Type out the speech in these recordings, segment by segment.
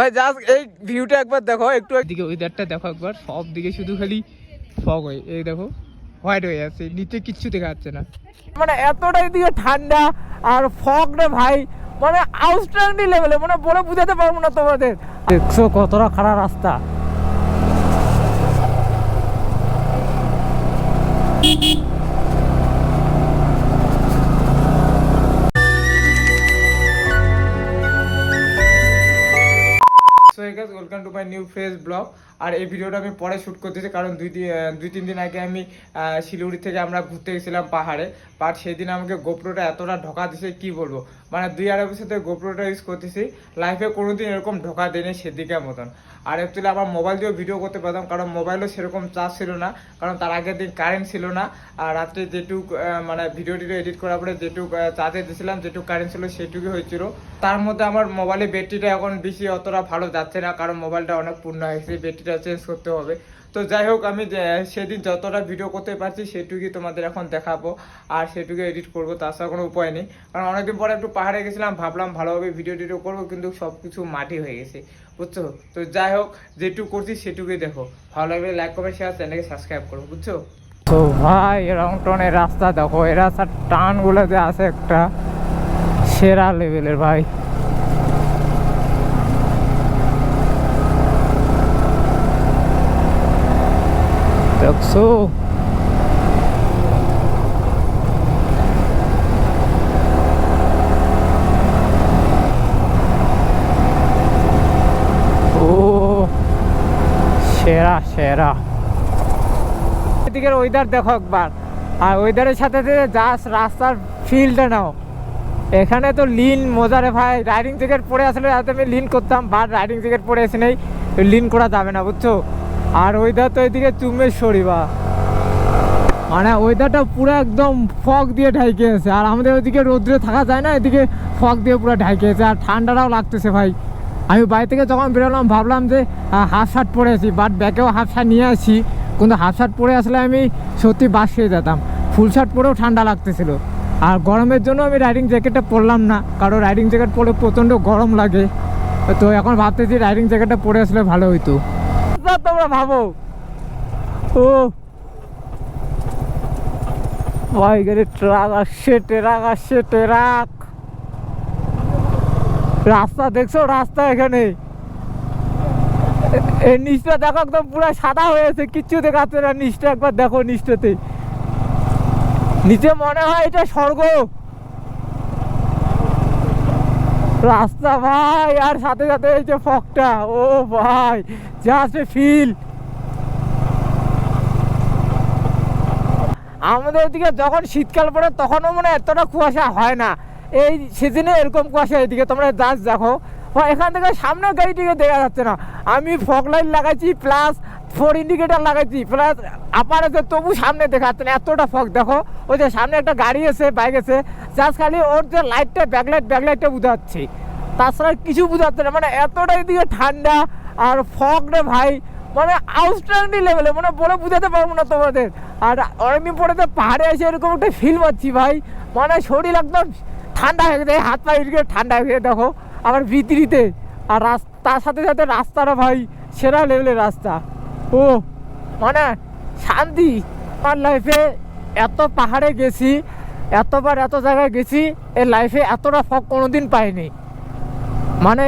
ভাই জাস্ট এই ভিউটা একবার দেখো একটু দিকে ওয়েদারটা দেখো একবার সব দিকে শুধু খালি ফগ হয়ে এই দেখো হোয়াইট হয়ে যাচ্ছে নিচে কিচ্ছু দেখা যাচ্ছে না। মানে এতটাই দিকে ঠান্ডা আর ফগ রে ভাই মানে আউটস্ট্যান্ডিং লেভেলে মানে বলে বুঝাতে পারব না তোমাদের। দেখছ কতটা খারাপ রাস্তা। সো এই welcome to my new fresh blog আর এই ভিডিওটা আমি পরে শ্যুট করতেছি কারণ দুই দুই তিন দিন আগে আমি শিলিগুড়ি থেকে আমরা ঘুরতে গেছিলাম পাহাড়ে। বাট সেদিন আমাকে গোপ্রোটা এতটা ঢোকা দিছে, কি বলব? মানে দুই আড়াই বছর ধরে গোপ্রোটা ইউজ করতেছি লাইফে কোনোদিন এরকম ঢোকা দেয়নি সেদিকের মতন। আর অ্যাকচুয়ালি আমার মোবাইল দিয়েও ভিডিও করতে পারতাম, কারণ মোবাইলও সেরকম চার্জ ছিল না, কারণ তার আগের দিন কারেন্ট ছিল না। আর রাত্রে যেটুক মানে ভিডিও টিডিও এডিট করার পরে যেটুক চার্জে দিয়েছিলাম, যেটুক কারেন্ট ছিল সেটুকুই হয়েছিল। তার মধ্যে আমার মোবাইলের ব্যাটারিটা এখন বেশি অতটা ভালো যাচ্ছে না, কারণ মোবাইলটা অনেক পূর্ণ হয়েছে ব্যাটারিটা চেঞ্জ করতে হবে। তো যাই হোক, আমি সেদিন যতটা ভিডিও করতে পারছি, সেটুকুই তোমাদের এখন দেখাবো। আর সেটুকু এডিট করব তাছাড়া কোনো উপায় নেই। কারণ অনেকদিন পরে একটু পাহাড়ে গেছিলাম, ভাবলাম ভালোভাবে ভিডিও টিডিও করব, কিন্তু সব কিছু মাটি হয়ে গেছে। বুঝছ? তো যাই হোক, যেটুকু করছি, সেটুকুই দেখো। ভালো লাগলে লাইক কমেন্ট শেয়ার চ্যানেলকে সাবস্ক্রাইব করো, বুঝছ? তো ভাই, এরকম টনের রাস্তা দেখো এই রাস্তার টানগুলো যে আছে একটা সেরা লেভেলের ভাই। দেখছ সেরা সেরা। এদিকের ওয়েদার দেখো একবার। আর ওয়েদারের সাথে জাস্ট রাস্তার ফিলটা নাও। এখানে তো লিন মজারে ভাই। রাইডিং জ্যাকেট পরে আসলে আমি লিন করতাম বাট রাইডিং জ্যাকেট পরে এসে নেই। লিন করা যাবে না, বুঝছ? আর ওয়েদার তো এদিকে চুমে সরিবা। মানে ওয়েদারটা পুরো একদম ফগ দিয়ে ঢাইকে আছে। আর আমাদের ওইদিকে রোদ্রে থাকা যায় না, এদিকে ফগ দিয়ে পুরো ঢাইকে আছে। আর ঠান্ডাটাও লাগতেছে ভাই। আমি বাড়ি থেকে যখন বেরোলাম, ভাবলাম যে হাফ শার্ট পরে আছি বাট ব্যাগেও হাফ শার্ট নিয়ে আসি কিন্তু হাফ শার্ট পরে আসলে আমি সত্যি বাস খেয়ে যেতাম। ফুল শার্ট পরেও ঠান্ডা লাগতেছিল। আর গরমের জন্য আমি রাইডিং জ্যাকেটটা পরলাম না, কারণ রাইডিং জ্যাকেট পরে প্রচণ্ড গরম লাগে। তো এখন ভাবতেছি রাইডিং জ্যাকেটটা পরে আসলে ভালো হইতো। তোমরা ভাবো। ও। ভাই গাড়ি ট্রাক আসছে ট্রাক আসছে, ট্রাক। রাস্তা দেখছ, রাস্তা এখানে। এই নিচটা দেখো, একদম পুরো সাদা হয়েছে কিচ্ছু দেখাচ্ছে না। নিচটা একবার দেখো, নিচটাতে। নিচে মনে হয় এটা স্বর্গ। রাস্তা ভাই, আর সাথে সাথে এই যে ফকটা, ও ভাই জাস্ট ফিল আমাদের ওইদিকে যখন শীতকাল পড়ে, তখনও মানে এতটা কুয়াশা হয় না। এই সিজনে এরকম কুয়াশা এদিকে, তোমরা জাস্ট দেখো। এখান থেকে সামনের গাড়িটিকে দেখা যাচ্ছে না। আমি ফগ লাইট লাগাইছি প্লাস ফোর ইন্ডিকেটার লাগাইছি প্লাস আপার আছে তবু সামনে দেখা যাচ্ছে না। এতটা ফগ দেখো। ওই যে সামনে একটা গাড়ি আছে বাইক আছে জাস্ট খালি ওর যে লাইটটা ব্যাকলাইট ব্যাকলাইটটা বুঝাচ্ছি তাছাড়া কিছু বুঝাচ্ছে না। মানে এতটা এদিকে ঠান্ডা আর ফগ রে ভাই মানে আউটস্ট্যান্ডিং লেভেলে মানে বলে বুঝাতে পারব না তোমাদের। আর অনেকদিন পরে তো পাহাড়ে এসে এরকম একটা ফিল পাচ্ছি ভাই। মানে শরীর একদম ঠান্ডা হয়ে গেছে, হাত পা ঠান্ডা হয়ে গেছে, দেখো। আবার ভিতরিতে আর তার সাথে সাথে রাস্তাটা ভাই সেরা লেভেলের রাস্তা। ও মানে শান্তি। আমার লাইফে এত পাহাড়ে গেছি, এতবার এত জায়গায় গেছি এই লাইফে এতটা ফক কোনোদিন পাইনি। মানে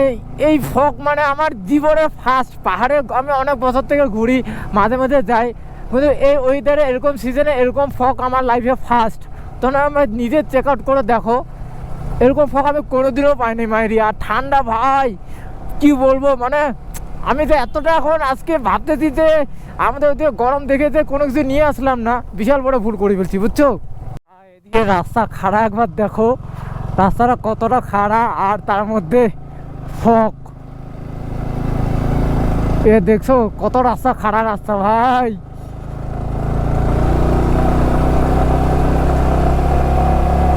এই ফক মানে আমার জীবনে ফার্স্ট পাহাড়ে আমি অনেক বছর থেকে ঘুরি, মাঝে মাঝে যাই। কিন্তু এই ওয়েদারে এরকম সিজনে এরকম ফক আমার লাইফে ফার্স্ট তখন আমার নিজে চেক আউট করে দেখো। এরকম ফক আমি কোনোদিনও পাইনি মায়েরি আর ঠান্ডা ভাই, কি বলব মানে আমি তো এতটা এখন আজকে ভাবতেছি যে আমাদের ওদিকে গরম দেখে যে কোনো কিছু নিয়ে আসলাম না। বিশাল বড় ভুল করে ফেলছি, বুঝছ? এদিকে রাস্তা খাড়া একবার দেখো। রাস্তাটা কতটা খাড়া আর তার মধ্যে ফক। এ দেখছ, কত রাস্তা খাড়া রাস্তা ভাই।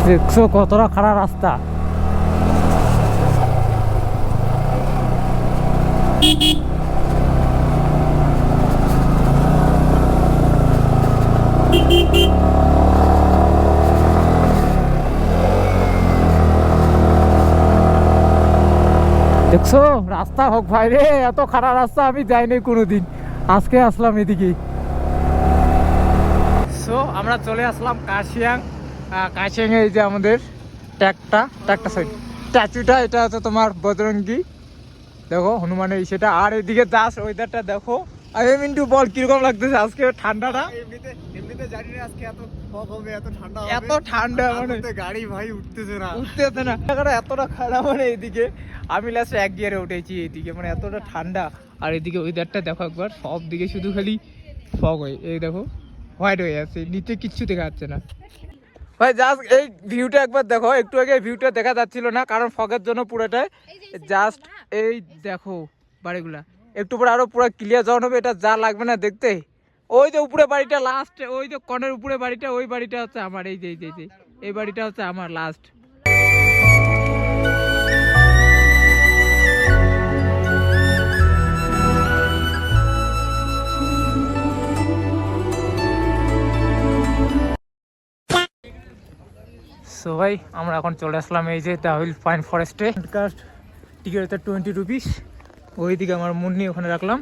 দেখছ কতটা খাড়া রাস্তা? দেখছ? রাস্তা হোক ভাই রে, এত খারাপ রাস্তা আমি যাইনি কোনোদিন। আজকে আসলাম এদিকে। সো আমরা চলে আসলাম কাশিয়াং কাশিয়াং এই যে আমাদের ট্যাগটা ট্যাগটা সাইড স্ট্যাচুটা এটা হচ্ছে তোমার বজরঙ্গি। দেখো হনুমানের সেটা। আর এদিকে দাস ওয়েদারটা দেখো। আরে মিন্টু বল কীরকম লাগতেছে আজকে ঠান্ডাটা? এত ঠান্ডা মানে গাড়ি ভাই উঠতেছে না। উঠতেছে না। এতটা খারাপ মানে এইদিকে আমি লাস্টে এক গিয়ারে উঠেছি এইদিকে মানে এতটা ঠান্ডা। আর এদিকে ওয়েদারটা দেখো একবার সব দিকে শুধু খালি ফগ হয়। এই দেখো হোয়াইট হয়ে আছে নিচে কিচ্ছু দেখা যাচ্ছে না। ভাই জাস্ট এই ভিউটা একবার দেখো। একটু আগে ভিউটা দেখা যাচ্ছিল না কারণ ফগের জন্য পুরোটাই জাস্ট এই দেখো বাড়িগুলা। একটু পরে আরও পুরো ক্লিয়ার যখন হবে এটা যা লাগবে না দেখতে। ওই যে উপরে বাড়িটা লাস্ট ওই যে কনের উপরে বাড়িটা ওই বাড়িটা হচ্ছে আমার এই যে এই যে এই যে এই বাড়িটা হচ্ছে আমার লাস্ট সো ভাই, আমরা এখন চলে আসলাম এই যে দাহিল ফাইন ফরেস্টে কাস্ট টিকিট হচ্ছে টোয়েন্টি রুপিস ওইদিকে আমার মুন্নি ওখানে রাখলাম।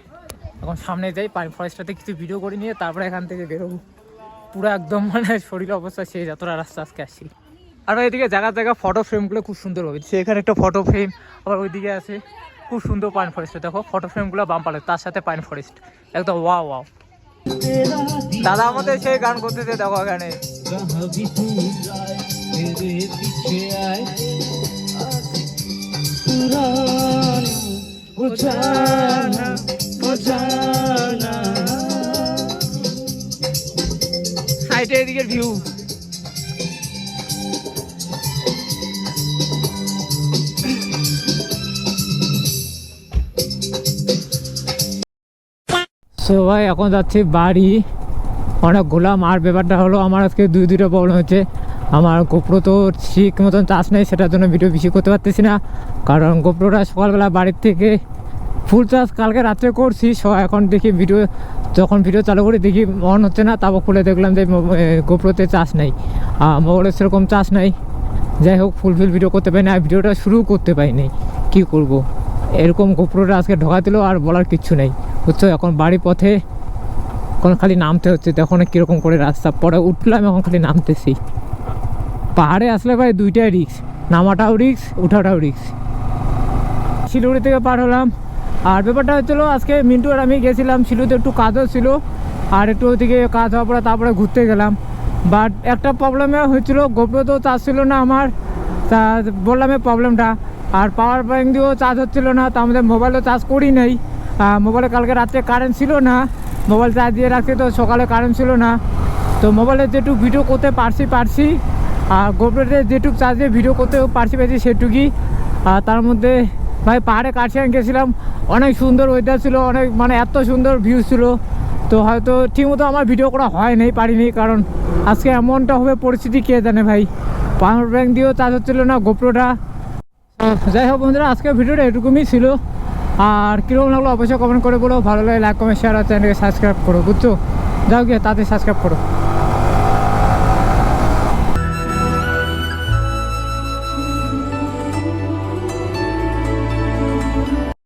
এখন সামনে যাই পাইন ফরেস্টটাতে কিছু ভিডিও করে নিয়ে তারপরে এখান থেকে বেরোবো। পুরো একদম মানে শরীর অবস্থা সেই, যতটা রাস্তা আজকে আসছি। আর ভাই, এদিকে জায়গা জায়গা ফটো ফ্রেমগুলো খুব সুন্দর হবে। সেখানে একটা ফটো ফ্রেম আবার ওইদিকে আছে খুব সুন্দর পাইন ফরেস্ট দেখো ফটো ফ্রেমগুলো বাম পালে তার সাথে পাইন ফরেস্ট একদম ওয়া ওয়াও দাদা আমাদের সেই গান করতেছে, দেখো এখানে। मेरे पीछे आए पुराना वो जाना वो जाना সাইডে এদিকে ভিউ সো ভাই এখন যাচ্ছি বাড়ি অনেক গোলাম আর ব্যাপারটা হলো আমার আজকে দুই দুইটা প্রবলেম হচ্ছে আমার গোপ্রো তো ঠিক মতন চাষ নেই, সেটার জন্য ভিডিও বেশি করতে পারতেছি না। কারণ গোপ্রোটা সকালবেলা বাড়ির থেকে ফুল চার্জ কালকে রাত্রে করছি, সো এখন দেখি ভিডিও যখন ভিডিও চালু করি দেখি অন হচ্ছে না, তারপর খুলে দেখলাম যে গোপ্রোতে চাষ নেই। মোবাইলে সেরকম চাষ নেই। যাই হোক ফুলফিল ভিডিও করতে পারি না আর ভিডিওটা শুরু করতে পারিনি। কী করব? এরকম গোপ্রোটা আজকে ঢোকা দিল, আর বলার কিচ্ছু নেই। বুঝছ? এখন বাড়ির পথে এখন খালি নামতে হচ্ছে, তখন কীরকম করে রাস্তা, পরে উঠলাম, এখন খালি নামতেছি। পাহাড়ে আসলে ভাই দুইটাই রিক্স নামাটাও রিক্স উঠাটাও রিক্স শিলিগুড়ি থেকে পার হলাম। আর ব্যাপারটা হচ্ছিল, আজকে মিন্টু আর আমি গেছিলাম শিলুতে একটু কাজও ছিল। আর একটু ওদিকে কাজ হওয়ার পরে তারপরে ঘুরতে গেলাম। বাট একটা প্রবলেমে হয়েছিল গোপ্রো তো চার্জ ছিল না আমার। তা বললাম প্রবলেমটা আর পাওয়ার ব্যাঙ্ক দিয়েও চার্জ হচ্ছিল না তা আমাদের মোবাইলও চার্জ করি নাই। মোবাইলে কালকে রাত্রে কারেন্ট ছিল না। মোবাইল চার্জ দিয়ে রাখছি তো সকালে কারেন্ট ছিল না। তো মোবাইলে যেটুকু ভিডিও করতে পারছি পারছি। গোপ্রোতে যেটুকু চার্জ দিয়ে ভিডিও করতে পারছি পেয়েছি সেটুকুই। আর তার মধ্যে ভাই পাহাড়ে কাছিয়াং গেছিলাম, অনেক সুন্দর ওয়েদার ছিল, অনেক মানে এত সুন্দর ভিউ ছিল। তো হয়তো ঠিকমতো আমার ভিডিও করা হয় নাই পারিনি, কারণ আজকে এমনটা হবে পরিস্থিতি কে জানে ভাই। পাওয়ার ব্যাঙ্ক দিয়েও চার্জ হচ্ছিল না গোপ্রোটা। যাই হোক বন্ধুরা, আজকে ভিডিওটা এটুকুই ছিল। আর কীরকম লাগল অবশ্যই কমেন্ট করে বলো, ভালো লাগে লাইক কমেন্ট শেয়ার আর চ্যানেলকে সাবস্ক্রাইব করো, বুঝছ? যাও গিয়ে তাতে সাবস্ক্রাইব করো।